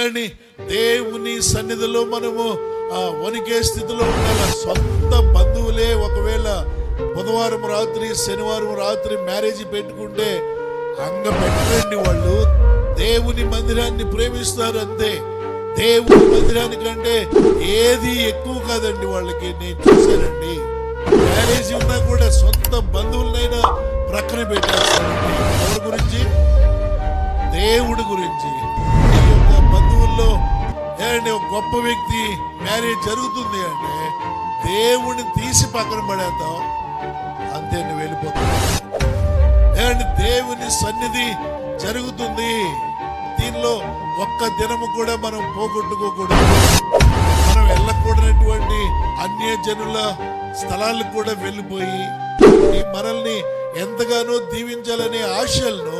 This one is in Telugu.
కానీ దేవుని సన్నిధిలో మనము ఆ వణికే స్థితిలో ఉండాలి సొంత బంధువులే ఒకవేళ బుధవారం రాత్రి శనివారం రాత్రి మ్యారేజ్ పెట్టుకుంటే అంగ పెట్టండి వాళ్ళు. దేవుని మందిరాన్ని ప్రేమిస్తారు అంతే దేవుని మందిరానికంటే ఏది ఎక్కువ కాదండి వాళ్ళకి నేను చూశానండి. మ్యారేజ్ ఉన్నా కూడా సొంత బంధువులనైనా ప్రక్కన పెట్టేస్తారండి. ఎవరి గురించి? దేవుడి గురించి. గొప్ప వ్యక్తి మ్యారేజ్ జరుగుతుంది అంటే దేవుడిని తీసి పక్కన పడేద్దాం. అంతే నువ్వు వెళ్ళిపోతావు. ఏమండి దేవుని సన్నిధి జరుగుతుంది. దీనిలో ఒక్క దినము కూడా మనం పోగొట్టుకోకూడదు. మనం వెళ్ళకూడనటువంటి అన్య జనుల స్థలాలకు కూడా వెళ్ళిపోయి ఈ మనల్ని ఎంతగానో దీవించాలనే ఆశలను